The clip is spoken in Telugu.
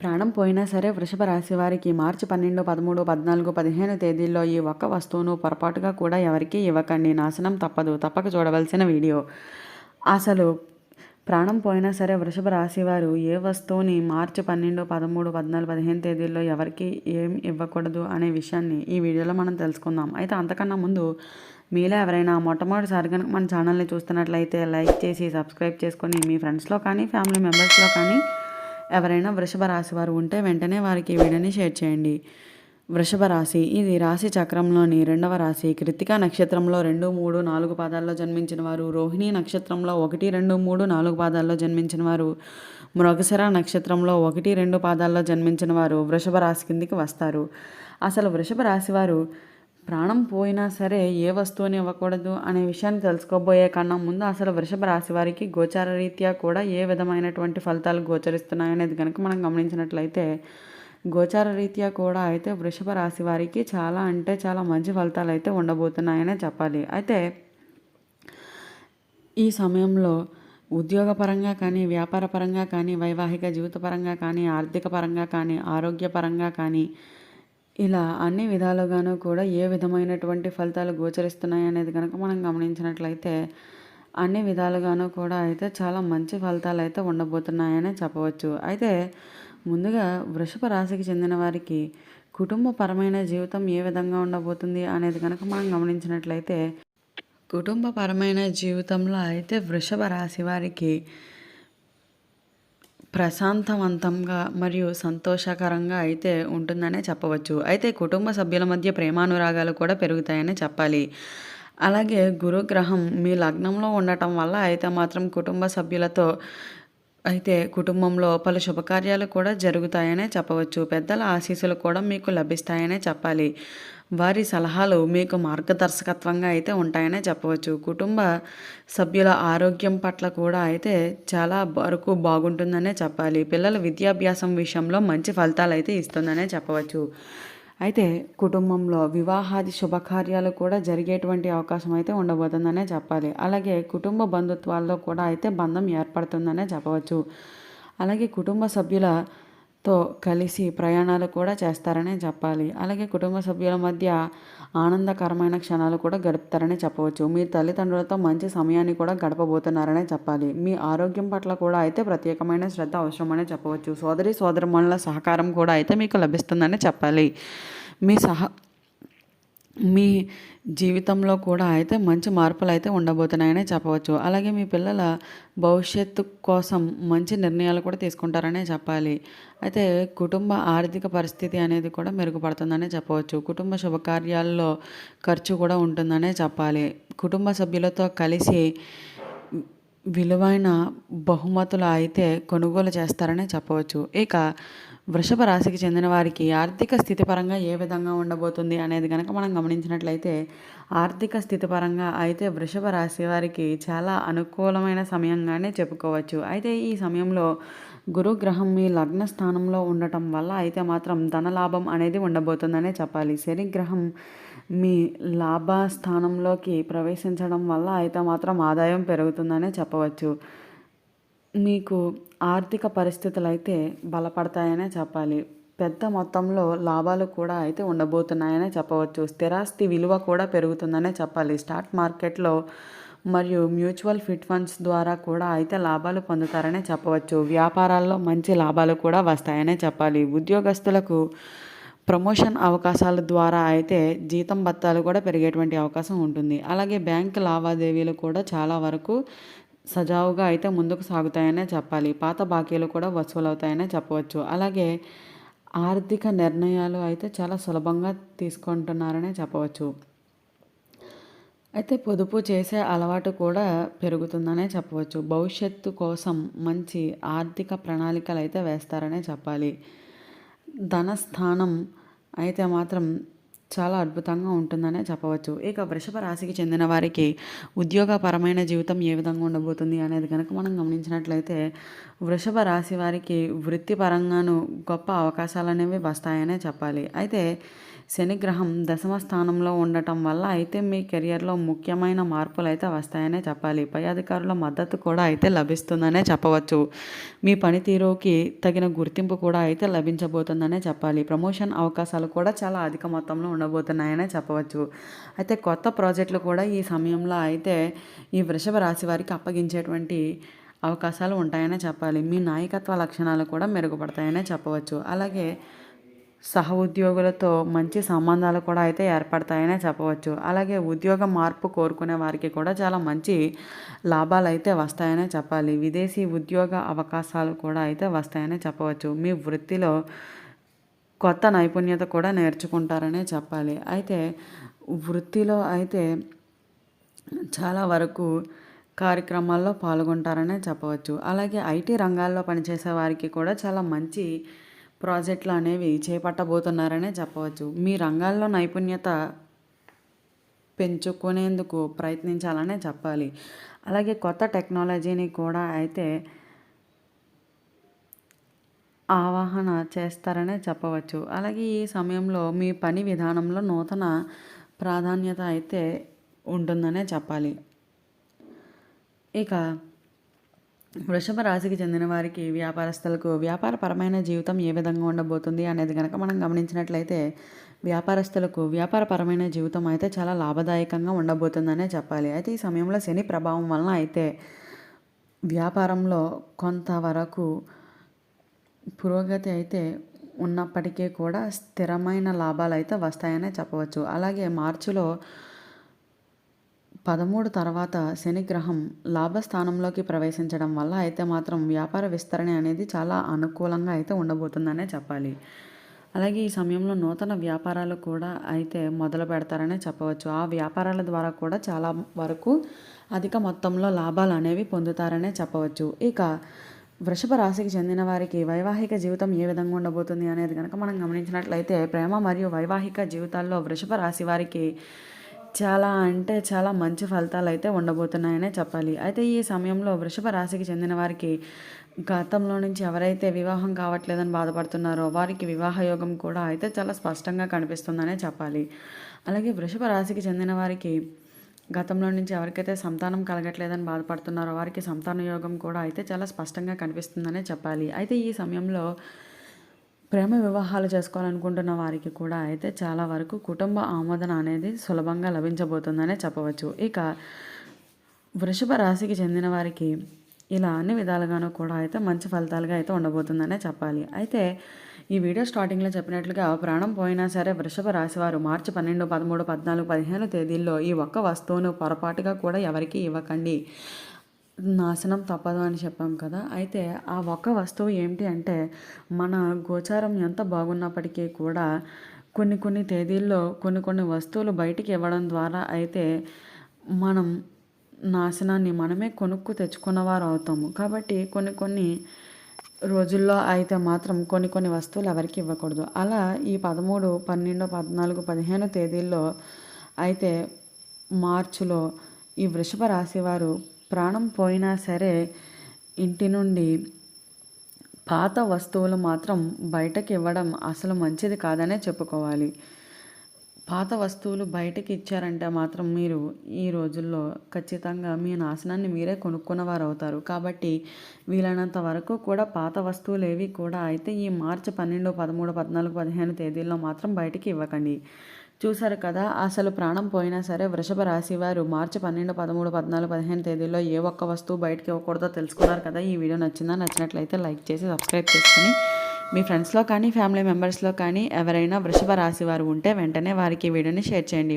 ప్రాణం పోయినా సరే వృషభ రాశి వారికి మార్చి పన్నెండు పదమూడు పద్నాలుగు పదిహేను తేదీల్లో ఈ ఒక్క వస్తువును పొరపాటుగా కూడా ఎవరికీ ఇవ్వకండి. నాశనం తప్పదు. తప్పక చూడవలసిన వీడియో. అసలు ప్రాణం పోయినా సరే వృషభ రాశి వారు ఏ వస్తువుని మార్చి పన్నెండు పదమూడు పద్నాలుగు పదిహేను తేదీల్లో ఎవరికి ఏం ఇవ్వకూడదు అనే విషయాన్ని ఈ వీడియోలో మనం తెలుసుకుందాం. అయితే అంతకన్నా ముందు మీలో ఎవరైనా మొట్టమొదటిసారి కనుక మన ఛానల్ని చూస్తున్నట్లయితే లైక్ చేసి సబ్స్క్రైబ్ చేసుకొని మీ ఫ్రెండ్స్లో కానీ ఫ్యామిలీ మెంబర్స్లో కానీ ఎవరైనా వృషభ రాశి వారు ఉంటే వెంటనే వారికి ఈ వీడియోని షేర్ చేయండి. వృషభ రాశి ఇది రాశి చక్రంలోని రెండవ రాశి. కృతికా నక్షత్రంలో రెండు మూడు నాలుగు పాదాల్లో జన్మించిన వారు. రోహిణి నక్షత్రంలో ఒకటి రెండు మూడు నాలుగు పాదాల్లో జన్మించిన వారు. మృగశిర నక్షత్రంలో ఒకటి రెండు పాదాల్లో జన్మించిన వారు వృషభ రాశి కిందికి వస్తారు. అసలు వృషభ రాశి వారు ప్రాణం పోయినా సరే ఏ వస్తువుని ఇవ్వకూడదు అనే విషయాన్ని తెలుసుకోబోయే కన్నా ముందు అసలు వృషభ రాశి వారికి గోచార రీత్యా కూడా ఏ విధమైనటువంటి ఫలితాలు గోచరిస్తున్నాయనేది కనుక మనం గమనించినట్లయితే గోచార రీత్యా కూడా అయితే వృషభ రాశి వారికి చాలా అంటే చాలా మంచి ఫలితాలు అయితే ఉండబోతున్నాయనే చెప్పాలి. అయితే ఈ సమయంలో ఉద్యోగపరంగా కానీ వ్యాపారపరంగా కానీ వైవాహిక జీవితపరంగా కానీ ఆర్థిక పరంగా కానీ ఆరోగ్యపరంగా కానీ ఇలా అన్ని విధాలుగాను కూడా ఏ విధమైనటువంటి ఫలితాలు గోచరిస్తున్నాయి అనేది కనుక మనం గమనించినట్లయితే అన్ని విధాలుగాను కూడా అయితే చాలా మంచి ఫలితాలు అయితే ఉండబోతున్నాయని చెప్పవచ్చు. అయితే ముందుగా వృషభ రాశికి చెందిన వారికి కుటుంబపరమైన జీవితం ఏ విధంగా ఉండబోతుంది అనేది కనుక మనం గమనించినట్లయితే కుటుంబపరమైన జీవితంలో అయితే వృషభ రాశి వారికి ప్రశాంతవంతంగా మరియు సంతోషకరంగా అయితే ఉంటుందనే చెప్పవచ్చు. అయితే కుటుంబ సభ్యుల మధ్య ప్రేమానురాగాలు కూడా పెరుగుతాయని చెప్పాలి. అలాగే గురుగ్రహం మీ లగ్నంలో ఉండటం వల్ల అయితే మాత్రం కుటుంబ సభ్యులతో అయితే కుటుంబంలో పలు శుభకార్యాలు కూడా జరుగుతాయనే చెప్పవచ్చు. పెద్దల ఆశీస్సులు కూడా మీకు లభిస్తాయనే చెప్పాలి. వారి సలహాలు మీకు మార్గదర్శకత్వంగా అయితే ఉంటాయనే చెప్పవచ్చు. కుటుంబ సభ్యుల ఆరోగ్యం పట్ల కూడా అయితే చాలా వరకు బాగుంటుందనే చెప్పాలి. పిల్లల విద్యాభ్యాసం విషయంలో మంచి ఫలితాలు అయితే ఇస్తుందనే చెప్పవచ్చు. అయితే కుటుంబంలో వివాహాది శుభకార్యాలు కూడా జరిగేటువంటి అవకాశం అయితే ఉండబోతుందనే చెప్పాలి. అలాగే కుటుంబ బంధుత్వాల్లో కూడా అయితే బంధం ఏర్పడుతుందనే చెప్పవచ్చు. అలాగే కుటుంబ సభ్యుల తో కలిసి ప్రయాణాలు కూడా చేస్తారనే చెప్పాలి. అలాగే కుటుంబ సభ్యుల మధ్య ఆనందకరమైన క్షణాలు కూడా గడుపుతారనే చెప్పవచ్చు. మీ తల్లిదండ్రులతో మంచి సమయాన్ని కూడా గడపబోతున్నారనే చెప్పాలి. మీ ఆరోగ్యం పట్ల కూడా అయితే ప్రత్యేకమైన శ్రద్ధ అవసరమనే చెప్పవచ్చు. సోదరి సోదరుమణుల సహకారం కూడా అయితే మీకు లభిస్తుందనే చెప్పాలి. మీ సహ మీ జీవితంలో కూడా అయితే మంచి మార్పులు అయితే ఉండబోతున్నాయనే చెప్పవచ్చు. అలాగే మీ పిల్లల భవిష్యత్తు కోసం మంచి నిర్ణయాలు కూడా తీసుకుంటారనే చెప్పాలి. అయితే కుటుంబ ఆర్థిక పరిస్థితి అనేది కూడా మెరుగుపడుతుందనే చెప్పవచ్చు. కుటుంబ శుభకార్యాల్లో ఖర్చు కూడా ఉంటుందనే చెప్పాలి. కుటుంబ సభ్యులతో కలిసి విలువైన బహుమతులు అయితే కొనుగోలు చేస్తారనే చెప్పవచ్చు. ఇక వృషభ రాశికి చెందిన వారికి ఆర్థిక స్థితి పరంగా ఏ విధంగా ఉండబోతుంది అనేది కనుక మనం గమనించినట్లయితే ఆర్థిక స్థితి పరంగా అయితే వృషభ రాశి వారికి చాలా అనుకూలమైన సమయంగానే చెప్పుకోవచ్చు. అయితే ఈ సమయంలో గురుగ్రహం మీ లగ్న స్థానంలో ఉండటం వల్ల అయితే మాత్రం ధనలాభం అనేది ఉండబోతుందనే చెప్పాలి. శనిగ్రహం మీ లాభ స్థానంలోకి ప్రవేశించడం వల్ల అయితే మాత్రం ఆదాయం పెరుగుతుందనే చెప్పవచ్చు. మీకు ఆర్థిక పరిస్థితులు అయితే బలపడతాయనే చెప్పాలి. పెద్ద మొత్తంలో లాభాలు కూడా అయితే ఉండబోతున్నాయనే చెప్పవచ్చు. స్థిరాస్తి విలువ కూడా పెరుగుతుందనే చెప్పాలి. స్టాక్ మార్కెట్లో మరియు మ్యూచువల్ ఫిట్ ఫండ్స్ ద్వారా కూడా అయితే లాభాలు పొందుతారనే చెప్పవచ్చు. వ్యాపారాల్లో మంచి లాభాలు కూడా వస్తాయనే చెప్పాలి. ఉద్యోగస్తులకు ప్రమోషన్ అవకాశాల ద్వారా అయితే జీతం భత్తాలు కూడా పెరిగేటువంటి అవకాశం ఉంటుంది. అలాగే బ్యాంక్ లావాదేవీలు కూడా చాలా వరకు సజావుగా అయితే ముందుకు సాగుతాయనే చెప్పాలి. పాత బాకీలు కూడా వసూలవుతాయనే చెప్పవచ్చు. అలాగే ఆర్థిక నిర్ణయాలు అయితే చాలా సులభంగా తీసుకుంటున్నారనే చెప్పవచ్చు. అయితే పొదుపు చేసే అలవాటు కూడా పెరుగుతుందనే చెప్పవచ్చు. భవిష్యత్తు కోసం మంచి ఆర్థిక ప్రణాళికలు అయితే వేస్తారనే చెప్పాలి. ధనస్థానం అయితే మాత్రం చాలా అద్భుతంగా ఉంటుందనే చెప్పవచ్చు. ఇక వృషభ రాశికి చెందిన వారికి ఉద్యోగపరమైన జీవితం ఏ విధంగా ఉండబోతుంది అనేది కనుక మనం గమనించినట్లయితే వృషభ రాశి వారికి వృత్తిపరంగాను గొప్ప అవకాశాలు అనేవి వస్తాయనే చెప్పాలి. అయితే శనిగ్రహం దశమ స్థానంలో ఉండటం వల్ల అయితే మీ కెరియర్లో ముఖ్యమైన మార్పులు అయితే వస్తాయనే చెప్పాలి. పై అధికారుల మద్దతు కూడా అయితే లభిస్తుందనే చెప్పవచ్చు. మీ పనితీరుకి తగిన గుర్తింపు కూడా అయితే లభించబోతుందనే చెప్పాలి. ప్రమోషన్ అవకాశాలు కూడా చాలా అధిక మొత్తంలో ఉండబోతున్నాయనే చెప్పవచ్చు. అయితే కొత్త ప్రాజెక్టులు కూడా ఈ సమయంలో అయితే ఈ వృషభ రాశి వారికి అప్పగించేటువంటి అవకాశాలు ఉంటాయనే చెప్పాలి. మీ నాయకత్వ లక్షణాలు కూడా మెరుగుపడతాయనే చెప్పవచ్చు. అలాగే సహ ఉద్యోగులతో మంచి సంబంధాలు కూడా అయితే ఏర్పడతాయనే చెప్పవచ్చు. అలాగే ఉద్యోగ మార్పు కోరుకునే వారికి కూడా చాలా మంచి లాభాలు అయితే వస్తాయనే చెప్పాలి. విదేశీ ఉద్యోగ అవకాశాలు కూడా అయితే వస్తాయనే చెప్పవచ్చు. మీ వృత్తిలో కొత్త నైపుణ్యత కూడా నేర్చుకుంటారనే చెప్పాలి. అయితే వృత్తిలో అయితే చాలా వరకు కార్యక్రమాల్లో పాల్గొంటారనే చెప్పవచ్చు. అలాగే ఐటీ రంగాల్లో పనిచేసే వారికి కూడా చాలా మంచి ప్రాజెక్టులు అనేవి చేపట్టబోతున్నారనే చెప్పవచ్చు. మీ రంగాల్లో నైపుణ్యత పెంచుకునేందుకు ప్రయత్నించాలనే చెప్పాలి. అలాగే కొత్త టెక్నాలజీని కూడా అయితే ఆవాహన చేస్తారనే చెప్పవచ్చు. అలాగే ఈ సమయంలో మీ పని విధానంలో నూతన ప్రాధాన్యత అయితే ఉంటుందనే చెప్పాలి. ఇక వృషభ రాశికి చెందిన వారికి వ్యాపారస్తులకు వ్యాపారపరమైన జీవితం ఏ విధంగా ఉండబోతుంది అనేది కనుక మనం గమనించినట్లయితే వ్యాపారస్తులకు వ్యాపారపరమైన జీవితం అయితే చాలా లాభదాయకంగా ఉండబోతుందనే చెప్పాలి. అయితే ఈ సమయంలో శని ప్రభావం వలన అయితే వ్యాపారంలో కొంతవరకు పురోగతి అయితే ఉన్నప్పటికీ కూడా స్థిరమైన లాభాలు అయితే వస్తాయనే చెప్పవచ్చు. అలాగే మార్చిలో పదమూడు తర్వాత శనిగ్రహం లాభస్థానంలోకి ప్రవేశించడం వల్ల అయితే మాత్రం వ్యాపార విస్తరణ అనేది చాలా అనుకూలంగా అయితే ఉండబోతుందనే చెప్పాలి. అలాగే ఈ సమయంలో నూతన వ్యాపారాలు కూడా అయితే మొదలు పెడతారనే చెప్పవచ్చు. ఆ వ్యాపారాల ద్వారా కూడా చాలా వరకు అధిక మొత్తంలో లాభాలు అనేవి పొందుతారనే చెప్పవచ్చు. ఇక వృషభ రాశికి చెందిన వారికి వైవాహిక జీవితం ఏ విధంగా ఉండబోతుంది అనేది కనుక మనం గమనించినట్లయితే ప్రేమ మరియు వైవాహిక జీవితాల్లో వృషభ రాశి వారికి చాలా అంటే చాలా మంచి ఫలితాలు అయితే ఉండబోతున్నాయనే చెప్పాలి. అయితే ఈ సమయంలో వృషభ రాశికి చెందిన వారికి గతంలో నుంచి ఎవరైతే వివాహం కావట్లేదని బాధపడుతున్నారో వారికి వివాహ యోగం కూడా అయితే చాలా స్పష్టంగా కనిపిస్తుందనే చెప్పాలి. అలాగే వృషభ రాశికి చెందిన వారికి గతంలో నుంచి ఎవరికైతే సంతానం కలగట్లేదని బాధపడుతున్నారో వారికి సంతాన యోగం కూడా అయితే చాలా స్పష్టంగా కనిపిస్తుందనే చెప్పాలి. అయితే ఈ సమయంలో ప్రేమ వివాహాలు చేసుకోవాలనుకుంటున్న వారికి కూడా అయితే చాలా వరకు కుటుంబ ఆమోదన అనేది సులభంగా లభించబోతుందనే చెప్పవచ్చు. ఇక వృషభ రాశికి చెందిన వారికి ఇలా అన్ని విధాలుగానూ కూడా అయితే మంచి ఫలితాలుగా అయితే ఉండబోతుందనే చెప్పాలి. అయితే ఈ వీడియో స్టార్టింగ్లో చెప్పినట్లుగా ప్రాణం పోయినా సరే వృషభ రాశి వారు మార్చి పన్నెండు పదమూడు పద్నాలుగు పదిహేను తేదీల్లో ఈ ఒక్క వస్తువును పొరపాటుగా కూడా ఎవరికి ఇవ్వకండి. నాశనం తప్పదు అని చెప్పాం కదా. అయితే ఆ ఒక్క వస్తువు ఏంటి అంటే మన గోచారం ఎంత బాగున్నప్పటికీ కూడా కొన్ని కొన్ని తేదీల్లో కొన్ని కొన్ని వస్తువులు బయటికి ఇవ్వడం ద్వారా అయితే మనం నాశనాన్ని మనమే కొనుక్కు తెచ్చుకున్నవారు అవుతాము. కాబట్టి కొన్ని కొన్ని రోజుల్లో అయితే మాత్రం కొన్ని కొన్ని వస్తువులు ఎవరికి ఇవ్వకూడదు. అలా ఈ పదమూడు పన్నెండు పద్నాలుగు పదిహేను తేదీల్లో అయితే మార్చిలో ఈ వృషభ రాశి వారు ప్రాణం పోయినా సరే ఇంటి నుండి పాత వస్తువులు మాత్రం బయటకి ఇవ్వడం అసలు మంచిది కాదనే చెప్పుకోవాలి. పాత వస్తువులు బయటకి ఇచ్చారంటే మాత్రం మీరు ఈ రోజుల్లో ఖచ్చితంగా మీ నాశనాన్ని మీరే కొనుక్కున్నవారు అవుతారు కాబట్టి వీలైనంత వరకు కూడా పాత వస్తువులు ఏవి కూడా అయితే ఈ మార్చి పన్నెండు పదమూడు పద్నాలుగు పదిహేను తేదీల్లో మాత్రం బయటికి ఇవ్వకండి. చూశారు కదా అసలు ప్రాణం పోయినా సరే వృషభ రాశి వారు మార్చి పన్నెండు పదమూడు పద్నాలుగు పదిహేను తేదీల్లో ఏ ఒక్క వస్తువు బయటకి ఇవ్వకూడదో తెలుసుకున్నారు కదా. ఈ వీడియో నచ్చిందా నచ్చినట్లయితే లైక్ చేసి సబ్స్క్రైబ్ చేసుకుని మీ ఫ్రెండ్స్లో కానీ ఫ్యామిలీ మెంబర్స్లో కానీ ఎవరైనా వృషభ రాశి వారు ఉంటే వెంటనే వారికి వీడియోని షేర్ చేయండి.